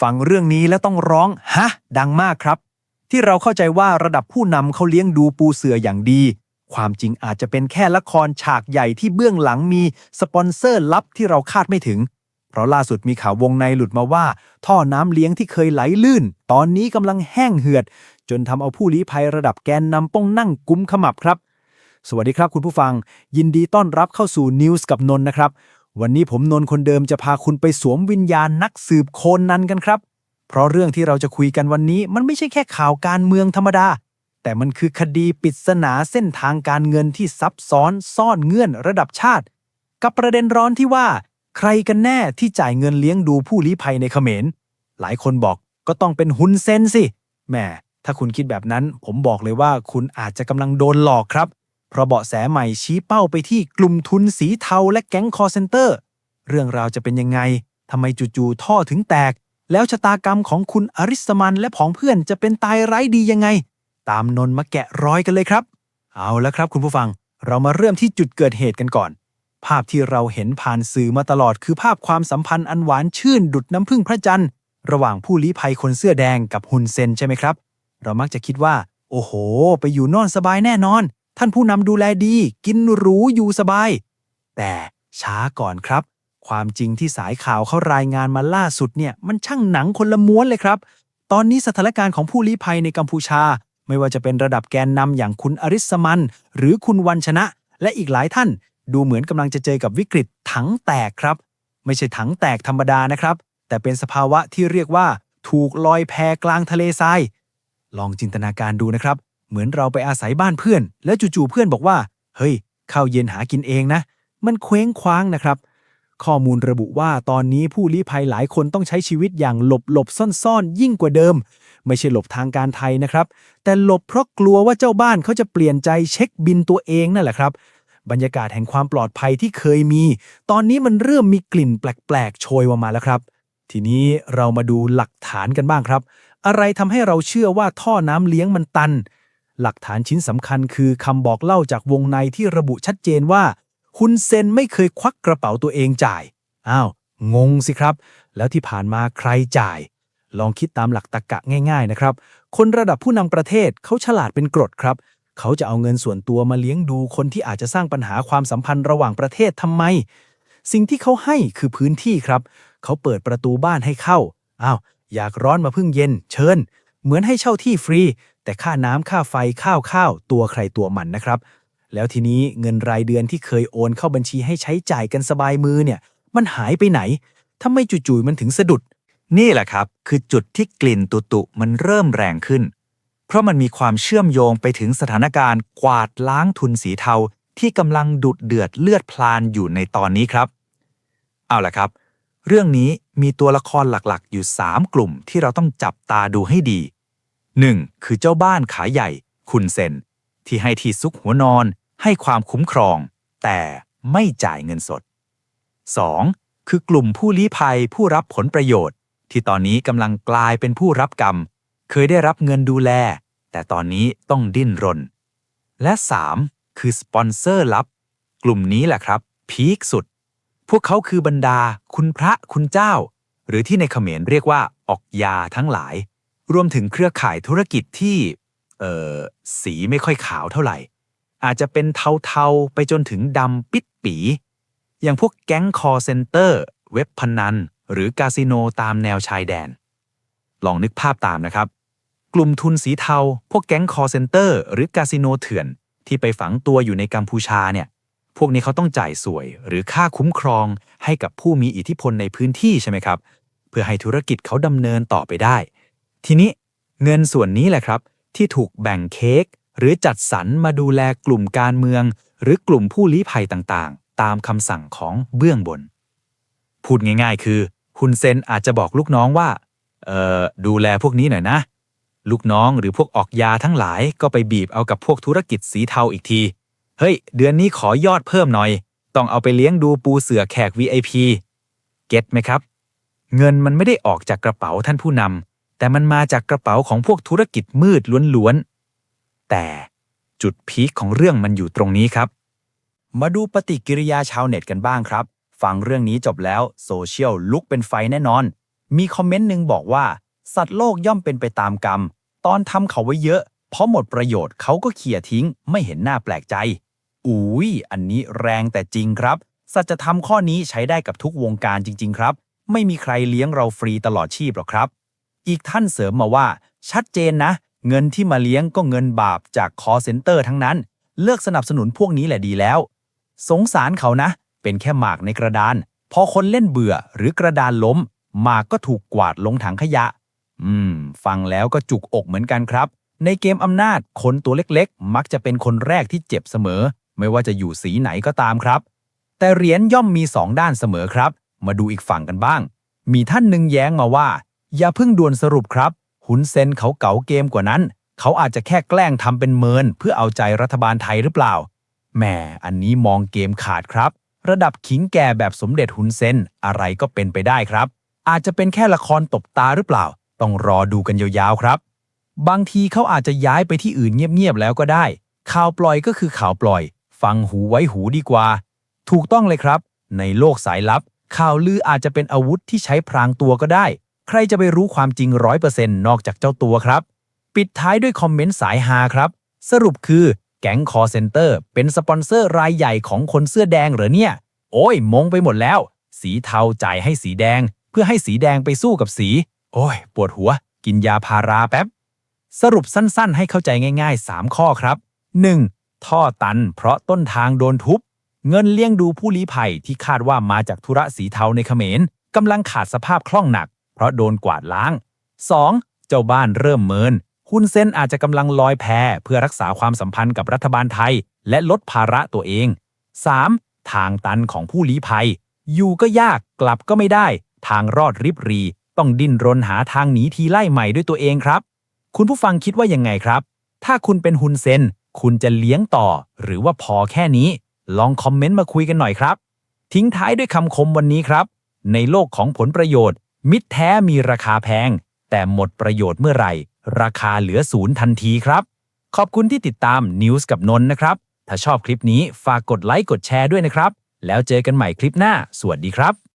ฟังเรื่องนี้แล้วต้องร้องฮะ ดังมากครับ ที่เราเข้าใจว่าระดับผู้นำเขาเลี้ยงดูปูเสืออย่างดี ความจริงอาจจะเป็นแค่ละครฉากใหญ่ที่เบื้องหลังมีสปอนเซอร์ลับที่เราคาดไม่ถึง เพราะล่าสุดมีข่าววงในหลุดมาว่า ท่อน้ำเลี้ยงที่เคยไหลลื่น ตอนนี้กำลังแห้งเหือด จนทำเอาผู้ลี้ภัยระดับแกนนำป้องนั่งกุมขมับครับสวัสดีครับคุณผู้ฟัง ยินดีต้อนรับเข้าสู่ News กับนนท์นะครับ วันนี้ผมนนท์คนเดิมจะพาคุณไปสวมวิญญาณนักสืบโคนนันกันครับ เพราะเรื่องที่เราจะคุยกันวันนี้มันไม่ใช่แค่ข่าวการเมืองธรรมดา แต่มันคือคดีปริศนาเส้นทางการเงินที่ซับซ้อนซ่อนเงื่อนระดับชาติ กับประเด็นร้อนที่ว่า ใครกันแน่ที่จ่ายเงินเลี้ยงดูผู้ลี้ภัยในเขมร หลายคนบอกก็ต้องเป็นฮุนเซนสิแหมถ้าคุณคิดแบบนั้น ผมบอกเลยว่าคุณอาจจะกำลังโดนหลอกครับ เพราะเบาะแสใหม่ชี้เป้าไปที่กลุ่มทุนสีเทาและแก๊งคอร์เซนเตอร์ เรื่องราวจะเป็นยังไงทำไมจู่ๆท่อถึงแตก แล้วชะตากรรมของคุณอริสมันและผองเพื่อนจะเป็นตายไร้ดียังไง ตามนนท์มาแกะรอยกันเลยครับ เอาแล้วครับคุณผู้ฟัง เรามาเริ่มที่จุดเกิดเหตุกันก่อน ภาพที่เราเห็นผ่านสื่อมาตลอดคือภาพความสัมพันธ์อันหวานชื่นดุดน้ำพึ่งพระจันทร์ ระหว่างผู้ลี้ภัยคนเสื้อแดงกับฮุนเซนใช่ไหมครับ เรามักจะคิดว่า โอ้โห ไปอยู่นอนสบายแน่นอน ท่านผู้นำดูแลดี กินหรูอยู่สบาย แต่ช้าก่อนครับ ความจริงที่สายข่าวเขารายงานมาล่าสุดเนี่ยมันช่างหนังคนละม้วนเลยครับ ตอนนี้สถานการณ์ของผู้ลี้ภัยในกัมพูชา ไม่ว่าจะเป็นระดับแกนนำอย่างคุณอริสมัน หรือคุณวันชนะ และอีกหลายท่าน ดูเหมือนกำลังจะเจอกับวิกฤตถังแตกครับ ไม่ใช่ถังแตกธรรมดานะครับ แต่เป็นสภาวะที่เรียกว่า ถูกลอยแพกลางทะเลทรายลองจินตนาการดูนะครับ เหมือนเราไปอาศัยบ้านเพื่อน แล้วจู่ๆเพื่อนบอกว่า เฮ้ยข้าวเย็นหากินเองนะ มันเคว้งคว้างนะครับ ข้อมูลระบุว่าตอนนี้ผู้ลี้ภัยหลายคนต้องใช้ชีวิตอย่างหลบหลบซ่อนซ่อนๆ ยิ่งกว่าเดิม ไม่ใช่หลบทางการไทยนะครับ แต่หลบเพราะกลัวว่าเจ้าบ้านเขาจะเปลี่ยนใจเช็คบินตัวเองนั่นแหละครับ บรรยากาศแห่งความปลอดภัยที่เคยมี ตอนนี้มันเริ่มมีกลิ่นแปลกๆโชยออกมาแล้วครับทีนี้เรามาดูหลักฐานกันบ้างครับ อะไรทำให้เราเชื่อว่าท่อน้ำเลี้ยงมันตัน หลักฐานชิ้นสำคัญคือคำบอกเล่าจากวงในที่ระบุชัดเจนว่าฮุนเซนไม่เคยควักกระเป๋าตัวเองจ่าย อ้าว งงสิครับ แล้วที่ผ่านมาใครจ่าย ลองคิดตามหลักตรกะง่าย ๆ นะครับ คนระดับผู้นำประเทศเขาฉลาดเป็นกรดครับ เขาจะเอาเงินส่วนตัวมาเลี้ยงดูคนที่อาจจะสร้างปัญหาความสัมพันธ์ระหว่างประเทศทำไม สิ่งที่เขาให้คือพื้นที่ครับ เขาเปิดประตูบ้านให้เข้า อ้าว อยากร้อนมาพึ่งเย็น เชิญ เหมือนให้เช่าที่ฟรี แต่ค่าน้ำค่าไฟข้าวข้าวตัวใครตัวมันนะครับ แล้วทีนี้เงินรายเดือนที่เคยโอนเข้าบัญชีให้ใช้จ่ายกันสบายมือเนี่ย มันหายไปไหนทำไมจู่ๆมันถึงสะดุด นี่แหละครับ คือจุดที่กลิ่นตุตุมันเริ่มแรงขึ้น เพราะมันมีความเชื่อมโยงไปถึงสถานการณ์กวาดล้างทุนสีเทาที่กำลังดุดเดือดเลือดพลานอยู่ในตอนนี้ครับ เอาล่ะครับ เรื่องนี้มีตัวละครหลักๆ อยู่ 3 กลุ่มที่เราต้องจับตาดูให้ดี 1. คือเจ้าบ้านขาใหญ่ คุณเซน ที่ให้ที่ซุกหัวนอน ให้ความคุ้มครอง แต่ไม่จ่ายเงินสด 2. คือกลุ่มผู้ลี้ภัยผู้รับผลประโยชน์ ที่ตอนนี้กำลังกลายเป็นผู้รับกรรม เคยได้รับเงินดูแล แต่ตอนนี้ต้องดิ้นรน และ 3. คือสปอนเซอร์ลับ กลุ่มนี้แหละครับ พีคสุด พวกเขาคือบรรดา คุณพระคุณเจ้า หรือที่ในเขมรเรียกว่าออกยาทั้งหลาย รวมถึงเครือข่ายธุรกิจที่ เอ่อ สีไม่ค่อยขาวเท่าไหร่ อาจจะเป็นเทาๆ ไปจนถึงดำปิดปี อย่างพวกแก๊งคอร์เซนเตอร์ เว็บพนัน หรือคาสิโนตามแนวชายแดน ลองนึกภาพตามนะครับ กลุ่มทุนสีเทา พวกแก๊งคอร์เซนเตอร์ หรือคาสิโนเถื่อน ที่ไปฝังตัวอยู่ในกัมพูชาเนี่ย พวกนี้เขาต้องจ่ายสวย หรือค่าคุ้มครองให้กับผู้มีอิทธิพลในพื้นที่ใช่ไหมครับ เพื่อให้ธุรกิจเขาดำเนินต่อไปได้ ทีนี้เงินส่วนนี้แหละครับ ที่ถูกแบ่งเค้กหรือจัดสรรมาดูแลกลุ่มการเมือง หรือกลุ่มผู้ลี้ภัยต่างๆ ตามคำสั่งของเบื้องบน พูดง่าย ๆ คือฮุนเซนอาจจะบอกลูกน้องว่าเอ่อดูแลพวกนี้หน่อยนะ ลูกน้องหรือพวกออกยาทั้งหลายก็ไปบีบเอากับพวกธุรกิจสีเทาอีกที เฮ้ย เดือนนี้ขอยอดเพิ่มหน่อย ต้องเอาไปเลี้ยงดูปูเสือแขก VIP เก็ตไหมครับ เงินมันไม่ได้ออกจากกระเป๋าท่านผู้นำแต่มันมาจากกระเป๋าของพวกธุรกิจมืดล้วนๆ แต่จุดพีคของเรื่องมันอยู่ตรงนี้ครับ มาดูปฏิกิริยาชาวเน็ตกันบ้างครับ ฟังเรื่องนี้จบแล้วโซเชียลลุกเป็นไฟแน่นอน มีคอมเมนต์หนึ่งบอกว่า สัตว์โลกย่อมเป็นไปตามกรรม ตอนทำเขาไว้เยอะ เพราะหมดประโยชน์เขาก็เขี่ยทิ้ง ไม่เห็นหน้าแปลกใจ อุ้ยอันนี้แรงแต่จริงครับ สัจธรรมข้อนี้ใช้ได้กับทุกวงการจริง ๆ ครับ ไม่มีใครเลี้ยงเราฟรีตลอดชีพหรอกครับ อีกท่านเสริมมาว่า ชัดเจนนะ เงินที่มาเลี้ยงก็เงินบาปจากคอเซ็นเตอร์ทั้งนั้น เลือกสนับสนุนพวกนี้แหละดีแล้ว สงสารเขานะ เป็นแค่หมากในกระดาน พอคนเล่นเบื่อหรือกระดานล้มหมากก็ถูกกวาดลงถังขยะ อืม ฟังแล้วก็จุกอกเหมือนกันครับ ในเกมอำนาจคนตัวเล็กๆ มักจะเป็นคนแรกที่เจ็บเสมอ ไม่ว่าจะอยู่สีไหนก็ตามครับ แต่เหรียญย่อมมีสองด้านเสมอครับ มาดูอีกฝั่งกันบ้าง มีท่านหนึ่งแย้งมาว่า อย่าเพิ่งด่วนสรุปครับ หุนเซนเขาเก๋าเกมกว่านั้น เขาอาจจะแค่แกล้งทำเป็นเมิน เพื่อเอาใจรัฐบาลไทยหรือเปล่าแหมอันนี้มองเกมขาดครับ ระดับขิงแก่แบบสมเด็จหุนเซนอะไรก็เป็นไปได้ครับ อาจจะเป็นแค่ละครตบตาหรือเปล่า ต้องรอดูกันยาวๆครับ บางทีเขาอาจจะย้ายไปที่อื่นเงียบๆแล้วก็ได้ ข่าวปล่อยก็คือข่าวปล่อย ฟังหูไว้หูดีกว่า ถูกต้องเลยครับ ในโลกสายลับ ข่าวลืออาจจะเป็นอาวุธที่ใช้พรางตัวก็ได้ ใครจะไปรู้ความจริงร้อยเปอร์เซ็นต์นอกจากเจ้าตัวครับ ปิดท้ายด้วยคอมเมนต์สายฮาครับ สรุปคือแก๊งคอเซนเตอร์เป็นสปอนเซอร์รายใหญ่ของคนเสื้อแดงเหรอเนี่ย โอ้ย มงไปหมดแล้ว สีเทาจ่ายให้สีแดง เพื่อให้สีแดงไปสู้กับสี โอ้ย ปวดหัว กินยาพาราแป๊บ สรุปสั้นๆ ให้เข้าใจง่าย ๆ 3 ข้อครับ 1. ท่อตันเพราะต้นทางโดนทุบ เงินเลี้ยงดูผู้ลี้ภัยที่คาดว่ามาจากธุระสีเทาในเขมรกำลังขาดสภาพคล่องหนัก เพราะโดนกวาดล้าง 2. เจ้าบ้านเริ่มเมินหุ้นเส้นอาจจะกำลังลอยแพเพื่อรักษาความสัมพันธ์กับรัฐบาลไทย และลดภาระตัวเอง 3. ทางตันของผู้ลี้ภัย อยู่ก็ยากกลับก็ไม่ได้ ทางรอดริบรี ต้องดิ้นรนหาทางหนีทีไล่ใหม่ด้วยตัวเองครับ คุณผู้ฟังคิดว่ายังไงครับ ถ้าคุณเป็นฮุนเซน คุณจะเลี้ยงต่อ หรือว่าพอแค่นี้ ลองคอมเมนต์มาคุยกันหน่อยครับ ทิ้งท้ายด้วยคำคมวันนี้ครับ ในโลกของผลประโยชน์ มิตรแท้มีราคาแพง แต่หมดประโยชน์เมื่อไหร่ ราคาเหลือศูนย์ทันทีครับ ขอบคุณที่ติดตาม News กับนนนะครับ ถ้าชอบคลิปนี้ฝากกดไลค์กดแชร์ด้วยนะครับ แล้วเจอกันใหม่คลิปหน้า สวัสดีครับ